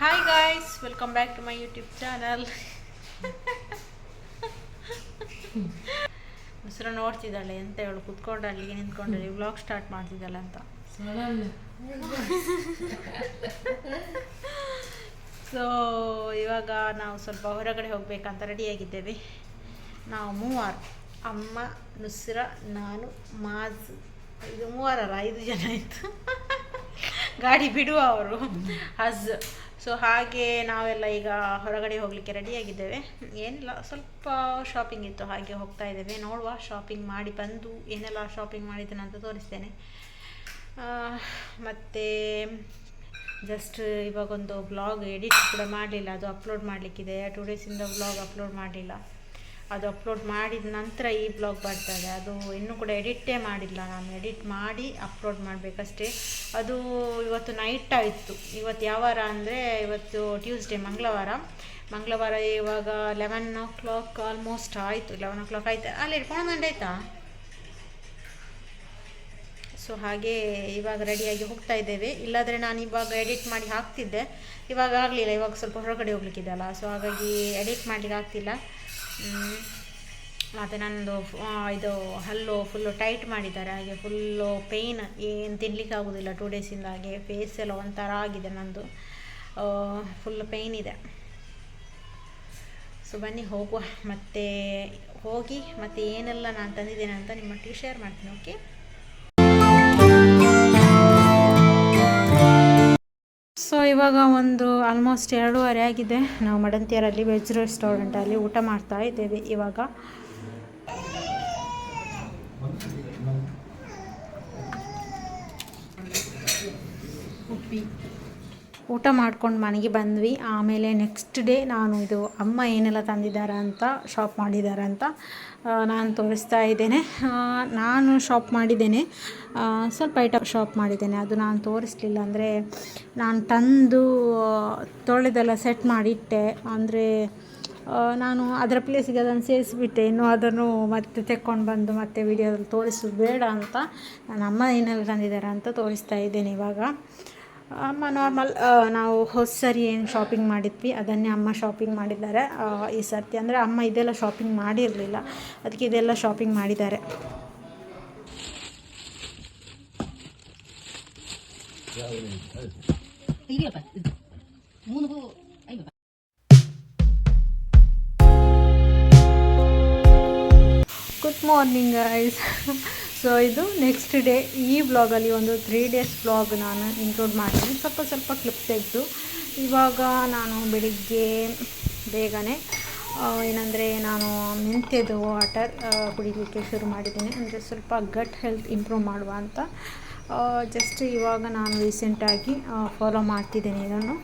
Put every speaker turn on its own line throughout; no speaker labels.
Hi guys welcome back to my YouTube channel ಹೆಸರು ನೋಡ್ತಿದ್ದಾಳೆ ಎಂತ ಹೇಳು ಕುತ್ಕೊಂಡು ಅಲ್ಲಿಗೆ ನಿಂತ್ಕೊಂಡಲ್ಲಿ ವ್ಲಾಗ್ ಸ್ಟಾರ್ಟ್ ಮಾಡ್ತಿದ್ದಾಳೆ ಅಂತ. ಸೊ ಇವಾಗ ನಾವು ಸ್ವಲ್ಪ ಹೊರಗಡೆ ಹೋಗ್ಬೇಕಂತ ರೆಡಿಯಾಗಿದ್ದೇವೆ ನಾವು ಮೂವರು ಅಮ್ಮ ನುಸ್ರ ನಾನು ಮಾಜ್ ಇದು ಮೂವರಲ್ಲ ಐದು ಜನ ಆಯಿತು. ಗಾಡಿ ಬಿಡುವ ಅವರು ಹಜ್. ಸೊ ಹಾಗೆ ನಾವೆಲ್ಲ ಈಗ ಹೊರಗಡೆ ಹೋಗಲಿಕ್ಕೆ ರೆಡಿಯಾಗಿದ್ದೇವೆ ಏನಿಲ್ಲ, ಸ್ವಲ್ಪ ಶಾಪಿಂಗ್ ಇತ್ತು, ಹಾಗೆ ಹೋಗ್ತಾ ಇದ್ದೇವೆ. ನೋಡುವ ಶಾಪಿಂಗ್ ಮಾಡಿ ಬಂದು ಏನೆಲ್ಲ ಶಾಪಿಂಗ್ ಮಾಡಿದ್ದೇನೆ ಅಂತ ತೋರಿಸ್ತೇನೆ. ಮತ್ತು ಜಸ್ಟ್ ಇವಾಗೊಂದು ಬ್ಲಾಗ್ ಎಡಿಟ್ ಕೂಡ ಮಾಡಲಿಲ್ಲ. ಅದು ಅಪ್ಲೋಡ್ ಮಾಡಲಿಕ್ಕಿದೆ. ಟೂ ಡೇಸಿಂದ ಬ್ಲಾಗ್ ಅಪ್ಲೋಡ್ ಮಾಡಲಿಲ್ಲ. ಅದು ಅಪ್ಲೋಡ್ ಮಾಡಿದ ನಂತರ ಈ ಬ್ಲಾಗ್ ಬರ್ತದೆ. ಅದು ಇನ್ನೂ ಕೂಡ ಎಡಿಟೇ ಮಾಡಿಲ್ಲ ನಾನು. ಎಡಿಟ್ ಮಾಡಿ ಅಪ್ಲೋಡ್ ಮಾಡಬೇಕಷ್ಟೇ. ಅದು ಇವತ್ತು ನೈಟ್ ಆಯಿತು. ಇವತ್ತು ಯಾವ ವಾರ ಅಂದರೆ ಇವತ್ತು ಟ್ಯೂಸ್ಡೇ ಮಂಗಳವಾರ. ಮಂಗಳವಾರ ಇವಾಗ ಲೆವೆನ್ ಓ ಕ್ಲಾಕ್ ಆಲ್ಮೋಸ್ಟ್ ಆಯಿತು. ಲೆವೆನ್ ಓ ಕ್ಲಾಕ್ ಆಯಿತು? ಅಲ್ಲಿ ಇಟ್ಕೊಂಡು ಆಯ್ತಾ? ಸೊ ಹಾಗೆ ಇವಾಗ ರೆಡಿಯಾಗಿ ಹೋಗ್ತಾ ಇದ್ದೇವೆ. ಇಲ್ಲಾದರೆ ನಾನು ಇವಾಗ ಎಡಿಟ್ ಮಾಡಿ ಹಾಕ್ತಿದ್ದೆ. ಇವಾಗ ಆಗಲಿಲ್ಲ. ಇವಾಗ ಸ್ವಲ್ಪ ಹೊರಗಡೆ ಹೋಗ್ಲಿಕ್ಕಿದೆ ಅಲ್ಲ ಸೊ ಹಾಗಾಗಿ ಎಡಿಟ್ ಮಾಡಲಿಕ್ಕೆ ಆಗ್ತಿಲ್ಲ. ಮತ್ತು ನನ್ನದು ಇದು ಹಲ್ಲು ಫುಲ್ಲು ಟೈಟ್ ಮಾಡಿದ್ದಾರೆ. ಹಾಗೆ ಫುಲ್ಲು ಪೇಯ್ನ್ ಏನು ತಿನ್ಲಿಕ್ಕೆ ಆಗೋದಿಲ್ಲ. ಟೂ ಡೇಸಿಂದ ಹಾಗೆ ಫೇಸ್ ಎಲ್ಲ ಒಂಥರ ಆಗಿದೆ ನಂದು. ಫುಲ್ ಪೇಯ್ನ್ ಇದೆ. ಸೊ ಬನ್ನಿ, ಹೋಗುವ. ಮತ್ತು ಹೋಗಿ ಮತ್ತು ಏನೆಲ್ಲ ನಾನು ತಂದಿದ್ದೇನೆ ಅಂತ ನಿಮ್ಮೊಟ್ಟಿಗೆ ಶೇರ್ ಮಾಡ್ತೀನಿ ಓಕೆ ಇವಾಗ ಒಂದು ಆಲ್ಮೋಸ್ಟ್ ಎರಡೂವರೆ ಆಗಿದೆ. ನಾವು ಮಡಂತಿಯರಲ್ಲಿ ವೆಜ್ ರೆಸ್ಟೋರೆಂಟಲ್ಲಿ ಊಟ ಮಾಡ್ತಾ ಇದ್ದೇವೆ ಇವಾಗ. ಊಟ ಮಾಡ್ಕೊಂಡು ಮನೆಗೆ ಬಂದ್ವಿ. ಆಮೇಲೆ ನೆಕ್ಸ್ಟ್ ಡೇ ನಾನು ಇದು ಅಮ್ಮ ಏನೆಲ್ಲ ತಂದಿದ್ದಾರೆ ಅಂತ ಶಾಪ್ ಮಾಡಿದ್ದಾರೆ ಅಂತ ನಾನು ತೋರಿಸ್ತಾ ಇದ್ದೇನೆ. ನಾನು ಶಾಪ್ ಮಾಡಿದ್ದೇನೆ. ಸ್ವಲ್ಪ ಐಟಮ್ ಶಾಪ್ ಮಾಡಿದ್ದೇನೆ. ಅದು ನಾನು ತೋರಿಸಲಿಲ್ಲ ಅಂದರೆ ನಾನು ತಂದು ತೊಳೆದೆಲ್ಲ ಸೆಟ್ ಮಾಡಿಟ್ಟೆ. ಅಂದರೆ ನಾನು ಅದರ ಪ್ಲೇಸಿಗೆ ಅದನ್ನು ಸೇರಿಸಿಬಿಟ್ಟೆ. ಇನ್ನು ಅದನ್ನು ಮತ್ತೆ ತೆಕ್ಕೊಂಡು ಬಂದು ಮತ್ತೆ ವಿಡಿಯೋದಲ್ಲಿ ತೋರಿಸೋದು ಬೇಡ ಅಂತ ನನ್ನ ಅಮ್ಮ ಏನೆಲ್ಲ ತಂದಿದ್ದಾರೆ ಅಂತ ತೋರಿಸ್ತಾ ಇದ್ದೇನೆ ಇವಾಗ. ಅಮ್ಮ ನಾರ್ಮಲ್ ನಾವು ಹೊಸ ಸರಿ ಏನು ಶಾಪಿಂಗ್ ಮಾಡಿದ್ವಿ, ಅದನ್ನೇ ಅಮ್ಮ ಶಾಪಿಂಗ್ ಮಾಡಿದ್ದಾರೆ. ಈ ಸರ್ತಿ ಅಂದರೆ ಅಮ್ಮ ಇದೆಲ್ಲ ಶಾಪಿಂಗ್ ಮಾಡಿರಲಿಲ್ಲ. ಅದಕ್ಕೆ ಇದೆಲ್ಲ ಶಾಪಿಂಗ್ ಮಾಡಿದ್ದಾರೆ. ಗುಡ್ ಮಾರ್ನಿಂಗ್ ಗೈಸ್ ಸೊ ಇದು ನೆಕ್ಸ್ಟ್ ಡೇ ಈ ಬ್ಲಾಗಲ್ಲಿ ಒಂದು ತ್ರೀ ಡೇಸ್ ಬ್ಲಾಗ್ ನಾನು ಇನ್ಕ್ಲೂಡ್ ಮಾಡ್ತೀನಿ. ಸ್ವಲ್ಪ ಸ್ವಲ್ಪ ಕ್ಲಿಪ್ ತೆಗೆದು. ಇವಾಗ ನಾನು ಬೆಳಿಗ್ಗೆ ಬೇಗನೆ ಏನಂದರೆ ನಾನು ಮೆಂತ್ಯದ ವಾಟರ್ ಕುಡಿಲಿಕ್ಕೆ ಶುರು ಮಾಡಿದ್ದೀನಿ. ಅಂದರೆ ಸ್ವಲ್ಪ ಗಟ್ ಹೆಲ್ತ್ ಇಂಪ್ರೂವ್ ಮಾಡುವ ಅಂತ. ಜಸ್ಟ್ ಇವಾಗ ನಾನು ರೀಸೆಂಟಾಗಿ ಫಾಲೋ ಮಾಡ್ತಿದ್ದೀನಿ ಇದನ್ನು.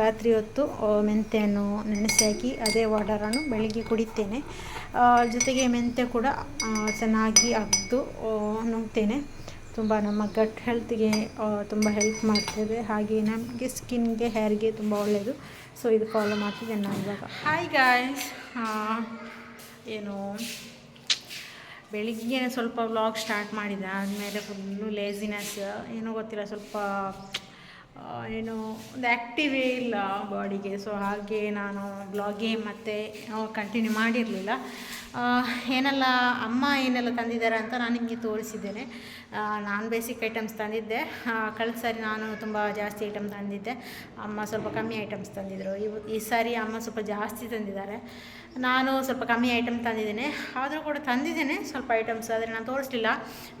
ರಾತ್ರಿ ಹೊತ್ತು ಮೆಂತೆಯನ್ನು ನೆನೆಸಿ ಹಾಕಿ ಅದೇ ವಾಟರನ್ನು ಬೆಳಿಗ್ಗೆ ಕುಡಿತೇನೆ. ಜೊತೆಗೆ ಮೆಂತ್ಯ ಕೂಡ ಚೆನ್ನಾಗಿ ಅಗ್ದು ನುಂಗ್ತೇನೆ. ತುಂಬ ನಮ್ಮ ಗಟ್ ಹೆಲ್ತ್ಗೆ ತುಂಬ ಹೆಲ್ಪ್ ಮಾಡ್ತೇವೆ ಹಾಗೆ ನಮಗೆ ಸ್ಕಿನ್ಗೆ ಹೇರ್ಗೆ ತುಂಬ ಒಳ್ಳೆಯದು ಸೊ ಇದು ಫಾಲೋ ಮಾಡ್ತಿದ್ದೇನೆ ನಾನು ಇವಾಗ. ಹಾಯ್ ಗಾಯ್ಸ್ ಏನು ಬೆಳಿಗ್ಗೆ ಸ್ವಲ್ಪ ವ್ಲಾಗ್ ಸ್ಟಾರ್ಟ್ ಮಾಡಿದೆ. ಆದಮೇಲೆ ಫುಲ್ಲು ಲೇಸಿನೆಸ್ ಏನೂ ಗೊತ್ತಿಲ್ಲ. ಸ್ವಲ್ಪ ಏನು, ಒಂದು ಆ್ಯಕ್ಟಿವೇ ಇಲ್ಲ ಬಾಡಿಗೆ ಸೊ ಹಾಗೆ ನಾನು ಬ್ಲಾಗೆ ಮತ್ತು ಕಂಟಿನ್ಯೂ ಮಾಡಿರಲಿಲ್ಲ. ಏನೆಲ್ಲ ಅಮ್ಮ ಏನೆಲ್ಲ ತಂದಿದ್ದಾರೆ ಅಂತ ನಾನು ನಿಮಗೆ ತೋರಿಸಿದ್ದೇನೆ. ನಾನು ಬೇಸಿಕ್ ಐಟಮ್ಸ್ ತಂದಿದ್ದೆ. ಕಳೆದ ಸಾರಿ ನಾನು ತುಂಬ ಜಾಸ್ತಿ ಐಟಮ್ ತಂದಿದ್ದೆ. ಅಮ್ಮ ಸ್ವಲ್ಪ ಕಮ್ಮಿ ಐಟಮ್ಸ್ ತಂದಿದ್ದರು ಇವು ಈ ಸಾರಿ ಅಮ್ಮ ಸ್ವಲ್ಪ ಜಾಸ್ತಿ ತಂದಿದ್ದಾರೆ. ನಾನು ಸ್ವಲ್ಪ ಕಮ್ಮಿ ಐಟಮ್ ತಂದಿದ್ದೇನೆ. ಆದರೂ ಕೂಡ ತಂದಿದ್ದೇನೆ ಸ್ವಲ್ಪ ಐಟಮ್ಸ್ ಆದರೆ ನಾನು ತೋರಿಸಲಿಲ್ಲ.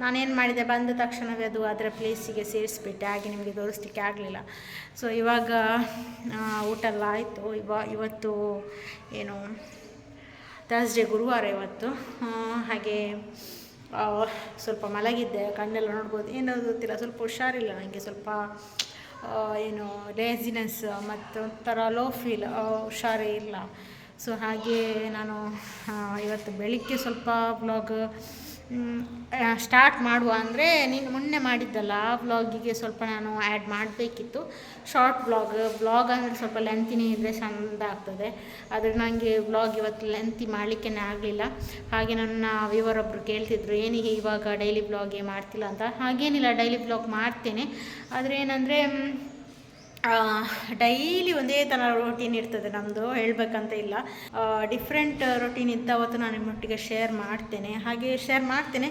ನಾನೇನು ಮಾಡಿದೆ? ಬಂದ ತಕ್ಷಣವೇ ಅದು ಅದರ ಪ್ಲೇಸಿಗೆ ಸೇರಿಸ್ಬಿಟ್ಟೆ. ಹಾಗೆ ನಿಮಗೆ ತೋರಿಸ್ಲಿಕ್ಕೆ ಆಗಲಿಲ್ಲ. ಸೊ ಇವಾಗ ಊಟ ಎಲ್ಲ ಆಯಿತು. ಇವ, ಇವತ್ತು ಏನು ಥರ್ಸ್ಡೇ ಗುರುವಾರ ಇವತ್ತು. ಹಾಗೆ ಸ್ವಲ್ಪ ಮಲಗಿದ್ದೆ. ಕಣ್ಣೆಲ್ಲ ನೋಡ್ಬೋದು. ಏನೋ ಗೊತ್ತಿಲ್ಲ. ಸ್ವಲ್ಪ ಹುಷಾರಿಲ್ಲ ನನಗೆ ಸ್ವಲ್ಪ ಏನು ಲೇಸಿನೆಸ್ ಮತ್ತು ಒಂಥರ ಲೋ ಫೀಲ್ ಹುಷಾರೇ ಇಲ್ಲ. ಸೊ ಹಾಗೆ ನಾನು ಇವತ್ತು ಬೆಳಿಗ್ಗೆ ಸ್ವಲ್ಪ ಬ್ಲಾಗ್ ಸ್ಟಾರ್ಟ್ ಮಾಡುವ ಅಂದರೆ ನೀನು ಮೊನ್ನೆ ಮಾಡಿದ್ದಲ್ಲ, ಆ ವ್ಲಾಗಿಗೆ ಸ್ವಲ್ಪ ನಾನು ಆ್ಯಡ್ ಮಾಡಬೇಕಿತ್ತು. ಶಾರ್ಟ್ ಬ್ಲಾಗ್ ಬ್ಲಾಗ್ ಅಂದರೆ ಸ್ವಲ್ಪ ಲೆಂತಿನೇ ಇದ್ದರೆ ಚೆಂದ ಆಗ್ತದೆ. ಆದರೆ ನನಗೆ ಬ್ಲಾಗ್ ಇವತ್ತು ಲೆಂತಿ ಮಾಡಲಿಕ್ಕೆ ಆಗಲಿಲ್ಲ. ಹಾಗೆ ನನ್ನ ವಿವರೊಬ್ಬರು ಕೇಳ್ತಿದ್ರು ಏನಿಗೆ ಇವಾಗ ಡೈಲಿ ಬ್ಲಾಗೇ ಮಾಡ್ತಿಲ್ಲ? ಅಂತ. ಹಾಗೇನಿಲ್ಲ ಡೈಲಿ ಬ್ಲಾಗ್ ಮಾಡ್ತೇನೆ. ಆದರೆ ಏನಂದರೆ ಡೈಲಿ ಒಂದೇ ಥರ ರೊಟೀನ್ ಇರ್ತದೆ ನಮ್ಮದು ಹೇಳಬೇಕಂತ ಇಲ್ಲ. ಡಿಫ್ರೆಂಟ್ ರೊಟೀನ್ ಇದ್ದಾವತ್ತು ನಾನು ನಿಮ್ಮೊಟ್ಟಿಗೆ ಶೇರ್ ಮಾಡ್ತೇನೆ. ಹಾಗೆ ಶೇರ್ ಮಾಡ್ತೇನೆ.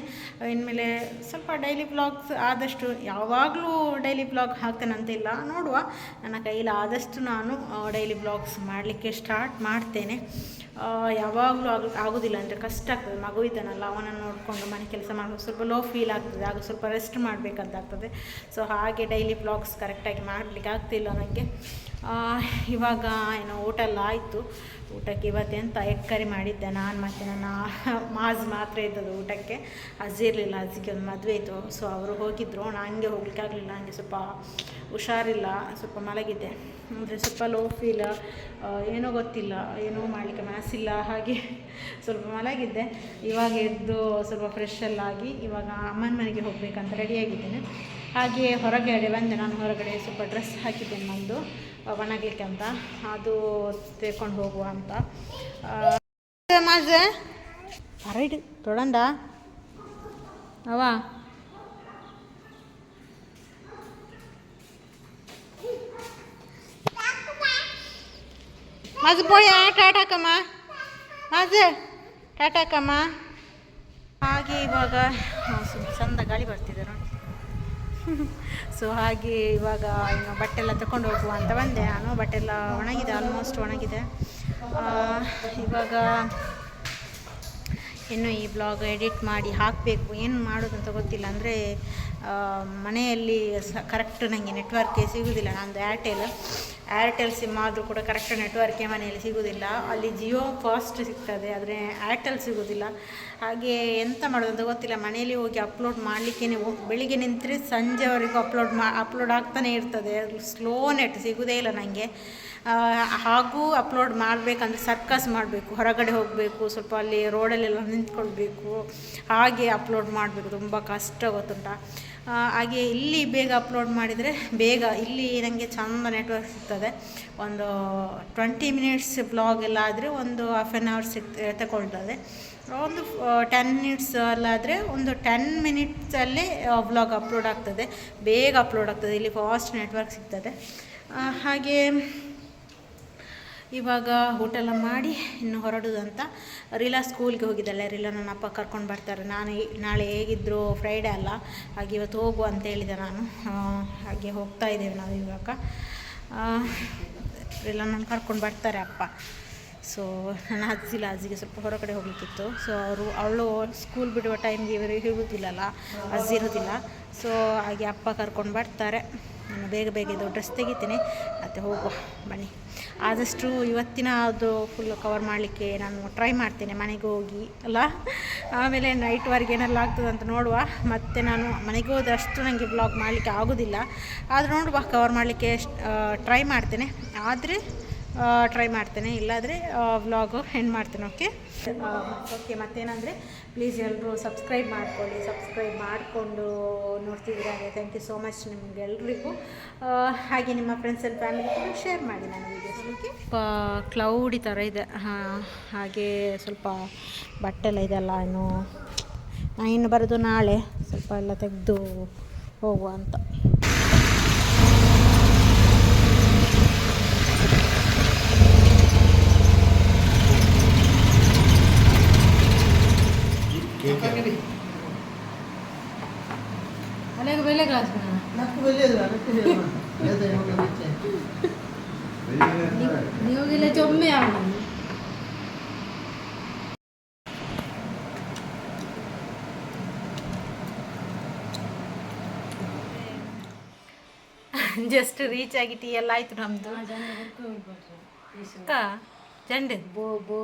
ಇನ್ಮೇಲೆ ಸ್ವಲ್ಪ ಡೈಲಿ ಬ್ಲಾಗ್ಸ್ ಆದಷ್ಟು, ಯಾವಾಗಲೂ ಡೈಲಿ ಬ್ಲಾಗ್ ಹಾಕ್ತೇನೆ ಇಲ್ಲ. ನೋಡುವ. ನನ್ನ ಕೈಯಲ್ಲಿ ಆದಷ್ಟು ನಾನು ಡೈಲಿ ಬ್ಲಾಗ್ಸ್ ಮಾಡಲಿಕ್ಕೆ ಸ್ಟಾರ್ಟ್ ಮಾಡ್ತೇನೆ. ಯಾವಾಗಲೂ ಆಗ ಆಗೋದಿಲ್ಲ. ಅಂದರೆ ಕಷ್ಟ ಆಗ್ತದೆ. ಮಗು ಇದ್ದಾನಲ್ಲ, ಅವನನ್ನು ನೋಡಿಕೊಂಡು ಮನೆ ಕೆಲಸ ಮಾಡಬೇಕು ಸ್ವಲ್ಪ ಲೋ ಫೀಲ್ ಆಗ್ತದೆ. ಆಗ ಸ್ವಲ್ಪ ರೆಸ್ಟ್ ಮಾಡಬೇಕಂತ ಆಗ್ತದೆ ಸೊ ಹಾಗೆ ಡೈಲಿ ಬ್ಲಾಗ್ಸ್ ಕರೆಕ್ಟಾಗಿ ಮಾಡಲಿಕ್ಕೆ ಆಗ್ತಿಲ್ಲ ನನಗೆ ಇವಾಗ ಏನೋ ಊಟ ಎಲ್ಲ ಆಯಿತು. ಊಟಕ್ಕೆ ಇವತ್ತೆಂತ ಎಗ್ ಕರಿ ಮಾಡಿದ್ದೆ. ನಾನು ಮತ್ತು ನನ್ನ ಮಾಜ್ ಮಾತ್ರ ಇದ್ದದ್ದು ಊಟಕ್ಕೆ. ಅಜ್ಜಿ ಇರಲಿಲ್ಲ, ಅಜ್ಜಿಗೆ ಒಂದು ಮದುವೆ ಇತ್ತು. ಸೊ ಅವರು ಹೋಗಿದ್ದರು ನಾನು ಹಂಗೆ ಹೋಗ್ಲಿಕ್ಕೆ ಆಗಲಿಲ್ಲ. ನನಗೆ ಸ್ವಲ್ಪ ಹುಷಾರಿಲ್ಲ, ಸ್ವಲ್ಪ ಮಲಗಿದ್ದೆ ಅಂದರೆ ಸ್ವಲ್ಪ ಲೋ ಫೀಲ್ ಏನೋ ಗೊತ್ತಿಲ್ಲ, ಏನೋ ಮಾಡಲಿಕ್ಕೆ ಮನಸ್ಸಿಲ್ಲ, ಹಾಗೆ ಸ್ವಲ್ಪ ಮಲಗಿದ್ದೆ. ಇವಾಗ ಎದ್ದು ಸ್ವಲ್ಪ ಫ್ರೆಶ್ ಆಗಿ ಇವಾಗ ಅಮ್ಮನ ಮನೆಗೆ ಹೋಗಬೇಕಂತ ರೆಡಿಯಾಗಿದ್ದೇನೆ ಹಾಗೆ ಹೊರಗಡೆ ಬಂದೆ, ನಾನು ಹೊರಗಡೆ ಸ್ವಲ್ಪ ಡ್ರೆಸ್ ಹಾಕಿದ್ದೇನೆ ಒಂದು ಒಣಗಲಿಕ್ಕೆ ಅಂತ. ಅದು ತೆಕ್ಕೊಂಡು ಹೋಗುವ ಅಂತ. ಮಾಡಿದೆ ರೈಟ್ ತೊಡಂಡ. ಅವ ಮಾಜು ಪೋಯ ಟಾಟಾಕಮ್ಮ ಟಾಟಾ ಕಮ್ಮ ಹಾಗೆ ಇವಾಗ ಚಂದ ಗಾಳಿ ಬರ್ತಿದೆ ನೋಡಿ. ಸೊ ಹಾಗೆ ಇವಾಗ ಇನ್ನು ಬಟ್ಟೆ ಎಲ್ಲ ತಗೊಂಡು ಹೋಗುವ ಅಂತ ಬಂದೆ. ನಾನು ಬಟ್ಟೆ ಎಲ್ಲ ಒಣಗಿದೆ ಆಲ್ಮೋಸ್ಟ್ ಒಣಗಿದೆ. ಇವಾಗ ಇನ್ನು ಈ ಬ್ಲಾಗ್ ಎಡಿಟ್ ಮಾಡಿ ಹಾಕಬೇಕು. ಏನು ಮಾಡೋದಂತ ಗೊತ್ತಿಲ್ಲ. ಅಂದರೆ ಮನೆಯಲ್ಲಿ ಸ ಕರೆಕ್ಟ್ ನನಗೆ ನೆಟ್ವರ್ಕೇ ಸಿಗೋದಿಲ್ಲ. ನಂದು ಏರ್ಟೆಲ್ ಏರ್ಟೆಲ್ ಸಿಮ್ ಆದರೂ ಕೂಡ ಕರೆಕ್ಟ್ ನೆಟ್ವರ್ಕೇ ಮನೆಯಲ್ಲಿ ಸಿಗೋದಿಲ್ಲ. ಅಲ್ಲಿ ಜಿಯೋ ಫಾಸ್ಟ್ ಸಿಗ್ತದೆ, ಆದರೆ ಏರ್ಟೆಲ್ ಸಿಗೋದಿಲ್ಲ. ಹಾಗೆ ಎಂತ ಮಾಡೋದಂತ ಗೊತ್ತಿಲ್ಲ. ಮನೆಯಲ್ಲಿ ಹೋಗಿ ಅಪ್ಲೋಡ್ ಮಾಡಲಿಕ್ಕೆ ಬೆಳಿಗ್ಗೆ ನಿಂತರೆ ಸಂಜೆವರೆಗೂ ಅಪ್ಲೋಡ್ ಮಾ ಅಪ್ಲೋಡ್ ಆಗ್ತಾನೆ ಇರ್ತದೆ. ಸ್ಲೋ ನೆಟ್ ಸಿಗೋದೇ ಇಲ್ಲ ನನಗೆ ಹಾಗೂ ಅಪ್ಲೋಡ್ ಮಾಡಬೇಕಂದ್ರೆ ಸರ್ಕಸ್ ಮಾಡಬೇಕು, ಹೊರಗಡೆ ಹೋಗಬೇಕು, ಸ್ವಲ್ಪ ಅಲ್ಲಿ ರೋಡಲ್ಲೆಲ್ಲ ನಿಂತ್ಕೊಳ್ಬೇಕು. ಹಾಗೆ ಅಪ್ಲೋಡ್ ಮಾಡಬೇಕು, ತುಂಬ ಕಷ್ಟ ಗೊತ್ತುಂಟ. ಹಾಗೆ ಇಲ್ಲಿ ಬೇಗ ಅಪ್ಲೋಡ್ ಮಾಡಿದರೆ ಬೇಗ ಇಲ್ಲಿ ನನಗೆ ಚಂದ ನೆಟ್ವರ್ಕ್ ಸಿಗ್ತದೆ. ಒಂದು ಟ್ವೆಂಟಿ ಮಿನಿಟ್ಸ್ ಬ್ಲಾಗ್ ಎಲ್ಲ ಆದರೆ ಒಂದು ಹಾಫ್ ಆನ್ ಅವರ್ ಸಿಕ್ ತಗೊಳ್ತದೆ. ಒಂದು ಟೆನ್ ಮಿನಿಟ್ಸ್ ಅಲ್ಲಾದರೆ ಒಂದು ಟೆನ್ ಮಿನಿಟ್ಸಲ್ಲಿ ಬ್ಲಾಗ್ ಅಪ್ಲೋಡ್ ಆಗ್ತದೆ. ಬೇಗ ಅಪ್ಲೋಡ್ ಆಗ್ತದೆ. ಇಲ್ಲಿ ಫಾಸ್ಟ್ ನೆಟ್ವರ್ಕ್ ಸಿಗ್ತದೆ. ಹಾಗೆ ಇವಾಗ ಊಟೆಲ್ಲ ಮಾಡಿ ಇನ್ನು ಹೊರಡೋದಂತ ರಿಲಾ ಸ್ಕೂಲ್ಗೆ ಹೋಗಿದ್ದಾಳೆ. ರೀಲಾ ನನ್ನ ಅಪ್ಪ ಕರ್ಕೊಂಡು ಬರ್ತಾರೆ. ನಾನು, ನಾಳೆ ಹೇಗಿದ್ದರು ಫ್ರೈಡೇ ಅಲ್ಲ, ಹಾಗೆ ಇವತ್ತು ಹೋಗು ಅಂತ ಹೇಳಿದೆ ನಾನು. ಹಾಗೆ ಹೋಗ್ತಾ ಇದ್ದೇವೆ ನಾವು ಇವಾಗ. ರೀಲಾ ನಾನು ಕರ್ಕೊಂಡು ಬರ್ತಾರೆ ಅಪ್ಪ. ಸೊ ನನ್ನ ಅಜ್ಜಿಲ್ಲ ಅಜ್ಜಿಗೆ ಸ್ವಲ್ಪ ಹೊರಗಡೆ ಹೋಗ್ಲಿಕ್ಕಿತ್ತು. ಸೊ ಅವರು, ಅವಳು ಸ್ಕೂಲ್ ಬಿಡುವ ಟೈಮ್ಗೆ ಇವರು ಇರುವುದಿಲ್ಲಲ್ಲ ಅಜ್ಜಿ ಇರುವುದಿಲ್ಲ ಸೊ ಹಾಗೆ ಅಪ್ಪ ಕರ್ಕೊಂಡು ಬರ್ತಾರೆ. ನಾನು ಬೇಗ ಬೇಗ ಇದು ಡ್ರೆಸ್ ತೆಗಿತೀನಿ. ಮತ್ತು ಹೋಗುವ. ಬನ್ನಿ. ಆದಷ್ಟು ಇವತ್ತಿನ ಅದು ಫುಲ್ಲು ಕವರ್ ಮಾಡಲಿಕ್ಕೆ ನಾನು ಟ್ರೈ ಮಾಡ್ತೇನೆ ಮನೆಗೆ ಹೋಗಿ, ಅಲ್ಲ? ಆಮೇಲೆ ನೈಟ್ವರೆಗೆ ಏನೆಲ್ಲ ಆಗ್ತದೆ ಅಂತ ನೋಡುವ. ಮತ್ತು ನಾನು ಮನೆಗೆ ಹೋದಷ್ಟು ನನಗೆ ಬ್ಲಾಗ್ ಮಾಡಲಿಕ್ಕೆ ಆಗೋದಿಲ್ಲ. ಆದರೂ ನೋಡುವ ಕವರ್ ಮಾಡಲಿಕ್ಕೆ ಟ್ರೈ ಮಾಡ್ತೇನೆ. ಆದರೆ ಟ್ರೈ ಮಾಡ್ತೇನೆ. ಇಲ್ಲಾದರೆ ವ್ಲಾಗು ಹೆಂಡ್ ಮಾಡ್ತೇನೆ ಓಕೆ ಓಕೆ ಮತ್ತೇನಂದರೆ ಪ್ಲೀಸ್ ಎಲ್ಲರೂ ಸಬ್ಸ್ಕ್ರೈಬ್ ಮಾಡ್ಕೊಳ್ಳಿ. ಸಬ್ಸ್ಕ್ರೈಬ್ ಮಾಡಿಕೊಂಡು ನೋಡ್ತಿದ್ದೀರಾ ಹಾಗೆ? ಥ್ಯಾಂಕ್ ಯು ಸೋ ಮಚ್ ನಿಮಗೆಲ್ರಿಗೂ. ಹಾಗೆ ನಿಮ್ಮ ಫ್ರೆಂಡ್ಸ್ ಆ್ಯಂಡ್ ಫ್ಯಾಮಿಲಿ ಕೂಡ ಶೇರ್ ಮಾಡಿ ನಾನು ವೀಡಿಯೋಸ್ ಓಕೆ ಕ್ಲೌಡಿ ಥರ ಇದೆ. ಹಾಗೆ ಸ್ವಲ್ಪ ಬಟ್ಟೆಲ್ಲ ಇದೆಲ್ಲ ಏನು ನಾನು ಇನ್ನು ಬರೋದು ನಾಳೆ. ಸ್ವಲ್ಪ ಎಲ್ಲ ತೆಗೆದು ಹೋಗುವ ಅಂತ. ಜಸ್ಟ್ ರೀಚ್ ಆಗಿ ಟೀ ಎಲ್ಲ ಆಯ್ತು ನಮ್ಮದು ಜಂಡೆ
ಬೋ ಬೋ.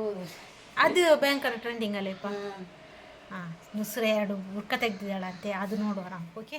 ಅದು ಭಯಂಕರ ಟ್ರೆಂಡಿಂಗ್ ಅಲ್ಲಪ್ಪ ಹಾಂ. ನುಸ್ರೆ ಎರಡು ಬುರ್ಕ ತೆಗ್ದಿದ್ದಾಳಂತೆ ಅದು ನೋಡುವ ನಾವು ಓಕೆ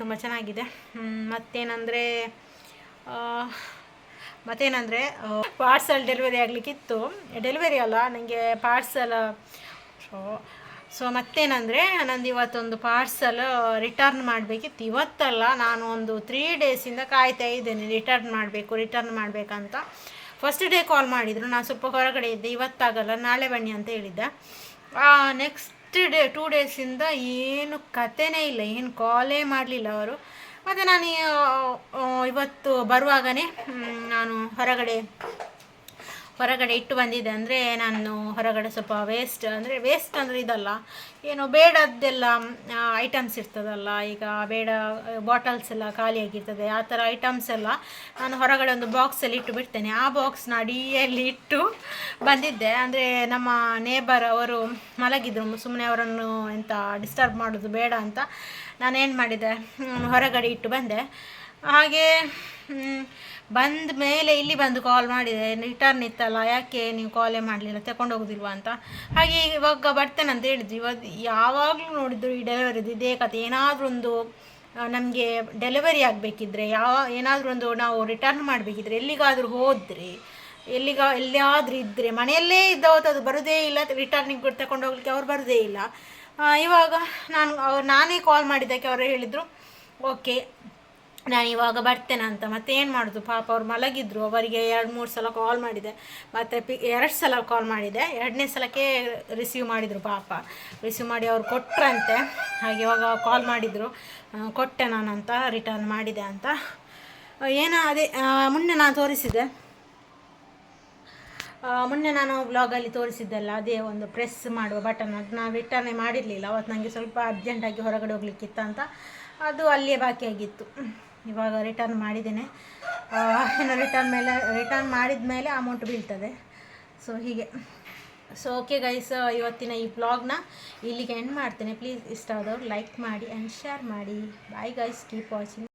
ತುಂಬ ಚೆನ್ನಾಗಿದೆ. ಮತ್ತೇನಂದರೆ ಮತ್ತೇನಂದರೆ ಪಾರ್ಸಲ್ ಡೆಲಿವರಿ ಆಗಲಿಕ್ಕಿತ್ತು. ಡೆಲಿವರಿ ಅಲ್ಲ ನನಗೆ ಪಾರ್ಸಲ್ ಸೊ ಮತ್ತೇನಂದರೆ, ನಂದು ಇವತ್ತೊಂದು ಪಾರ್ಸಲ್ ರಿಟರ್ನ್ ಮಾಡಬೇಕಿತ್ತು. ಇವತ್ತಲ್ಲ, ನಾನು ಒಂದು ತ್ರೀ ಡೇಸಿಂದ ಕಾಯ್ತಾ ಇದ್ದೇನೆ ರಿಟರ್ನ್ ಮಾಡಬೇಕು ರಿಟರ್ನ್ ಮಾಡಬೇಕಂತ. ಫಸ್ಟ್ ಡೇ ಕಾಲ್ ಮಾಡಿದರು, ನಾನು ಸ್ವಲ್ಪ ಹೊರಗಡೆ ಇದ್ದೆ, ಇವತ್ತಾಗಲ್ಲ, ನಾಳೆ ಬನ್ನಿ ಅಂತ ಹೇಳಿದ್ದೆ. ನೆಕ್ಸ್ಟ್ ಡೇ ಟೂ ಡೇಸಿಂದ ಏನು ಕಥೆನೇ ಇಲ್ಲ, ಏನು ಕಾಲೇ ಮಾಡಲಿಲ್ಲ ಅವರು. ಮತ್ತು ನಾನು ಇವತ್ತು ಬರುವಾಗನೇ ನಾನು ಹೊರಗಡೆ ಹೊರಗಡೆ ಇಟ್ಟು ಬಂದಿದ್ದೆ ಅಂದರೆ ನಾನು ಹೊರಗಡೆ ಸ್ವಲ್ಪ ವೇಸ್ಟ್ ಅಂದರೆ ವೇಸ್ಟ್ ಅಂದರೆ ಇದಲ್ಲ, ಏನು ಬೇಡದ್ದೆಲ್ಲ ಐಟಮ್ಸ್ ಇರ್ತದಲ್ಲ, ಈಗ ಬೇಡ ಬಾಟಲ್ಸ್ ಎಲ್ಲ ಖಾಲಿಯಾಗಿರ್ತದೆ, ಆ ಥರ ಐಟಮ್ಸ್ ಎಲ್ಲ ನಾನು ಹೊರಗಡೆ ಒಂದು ಬಾಕ್ಸಲ್ಲಿ ಇಟ್ಟು ಬಿಡ್ತೇನೆ. ಆ ಬಾಕ್ಸ್ನ ಅಡಿಯಲ್ಲಿ ಇಟ್ಟು ಬಂದಿದ್ದೆ. ಅಂದರೆ ನಮ್ಮ ನೇಬರ್ ಅವರು ಮಲಗಿದ್ರು. ಸುಮ್ಮನೆ ಅವರನ್ನು ಎಂತ ಡಿಸ್ಟರ್ಬ್ ಮಾಡೋದು ಬೇಡ ಅಂತ ನಾನೇನು ಮಾಡಿದೆ? ಹೊರಗಡೆ ಇಟ್ಟು ಬಂದೆ. ಹಾಗೆ ಬಂದ ಮೇಲೆ ಇಲ್ಲಿ ಬಂದು ಕಾಲ್ ಮಾಡಿದೆ ರಿಟರ್ನ್ ಇತ್ತಲ್ಲ, ಯಾಕೆ ನೀವು ಕಾಲೇ ಮಾಡಲಿಲ್ಲ ತಗೊಂಡು ಹೋಗೋದಿಲ್ವಾ ಅಂತ. ಹಾಗೆ ಇವಾಗ ಬರ್ತೇನೆ ಅಂತ ಹೇಳಿದ್ವಿ ಇವತ್ತು ಯಾವಾಗಲೂ ನೋಡಿದ್ರು ಈ ಡೆಲಿವರಿದು ಇದೇ ಕತೆ ಏನಾದರೂ ಒಂದು ನಮಗೆ ಡೆಲಿವರಿ ಆಗಬೇಕಿದ್ರೆ ಯಾವ ಏನಾದರೂ ಒಂದು ನಾವು ರಿಟರ್ನ್ ಮಾಡಬೇಕಿದ್ರೆ ಎಲ್ಲಿಗಾದರೂ ಹೋದರೆ, ಎಲ್ಲಿಗ, ಎಲ್ಲಿಯಾದರೂ ಇದ್ದರೆ ಮನೆಯಲ್ಲೇ ಇದ್ದವತ್ತು ಅದು ಬರೋದೇ ಇಲ್ಲ ರಿಟರ್ನಿಗೆ ತಗೊಂಡು ಹೋಗ್ಲಿಕ್ಕೆ ಅವ್ರು ಬರೋದೇ ಇಲ್ಲ. ಇವಾಗ ನಾನು, ಅವ್ರು ನಾನೇ ಕಾಲ್ ಮಾಡಿದ್ದಕ್ಕೆ ಅವರು ಹೇಳಿದರು ಓಕೆ ನಾನು ಇವಾಗ ಬರ್ತೇನೆ ಅಂತ. ಮತ್ತೆ ಏನು ಮಾಡೋದು? ಪಾಪ ಅವ್ರು ಮಲಗಿದ್ರು. ಅವರಿಗೆ ಎರಡು, ಮೂರು ಸಲ ಕಾಲ್ ಮಾಡಿದೆ. ಮತ್ತು ಪಿ, ಎರಡು ಸಲ ಕಾಲ್ ಮಾಡಿದೆ. ಎರಡನೇ ಸಲಕ್ಕೆ ರಿಸೀವ್ ಮಾಡಿದರು ಪಾಪ. ರಿಸೀವ್ ಮಾಡಿ ಅವ್ರು ಕೊಟ್ಟರಂತೆ ಹಾಗೆ ಇವಾಗ ಕಾಲ್ ಮಾಡಿದರು. ಕೊಟ್ಟೆ ನಾನಂತ ರಿಟರ್ನ್ ಮಾಡಿದೆ ಅಂತ. ಏನೋ ಅದೇ ಮೊನ್ನೆ ನಾನು ತೋರಿಸಿದೆ ಮೊನ್ನೆ ನಾನು ಬ್ಲಾಗಲ್ಲಿ ತೋರಿಸಿದ್ದೆಲ್ಲ ಅದೇ ಒಂದು ಪ್ರೆಸ್ ಮಾಡುವ ಬಟನ್ ಅದು ನಾನು ರಿಟರ್ನೇ ಮಾಡಿರಲಿಲ್ಲ. ಅವತ್ತು ನನಗೆ ಸ್ವಲ್ಪ ಅರ್ಜೆಂಟಾಗಿ ಹೊರಗಡೆ ಹೋಗ್ಲಿಕ್ಕಿತ್ತು ಅಂತ. ಅದು ಅಲ್ಲಿಯೇ ಬಾಕಿಯಾಗಿತ್ತು ಇವಾಗ ರಿಟರ್ನ್ ಮಾಡಿದ್ದೇನೆ. ಏನೋ ರಿಟರ್ನ್ ಮೇಲೆ ರಿಟರ್ನ್ ಮಾಡಿದ ಮೇಲೆ ಅಮೌಂಟ್ ಬೀಳ್ತದೆ. ಸೊ ಹೀಗೆ. ಸೊ ಓಕೆ ಗೈಸ್ ಇವತ್ತಿನ ಈ ಬ್ಲಾಗ್ನ ಇಲ್ಲಿಗೆ ಎಂಡ್ ಮಾಡ್ತೇನೆ. ಪ್ಲೀಸ್ ಇಷ್ಟ ಆದವ್ರು ಲೈಕ್ ಮಾಡಿ ಆ್ಯಂಡ್ ಶೇರ್ ಮಾಡಿ. Bye guys keep watching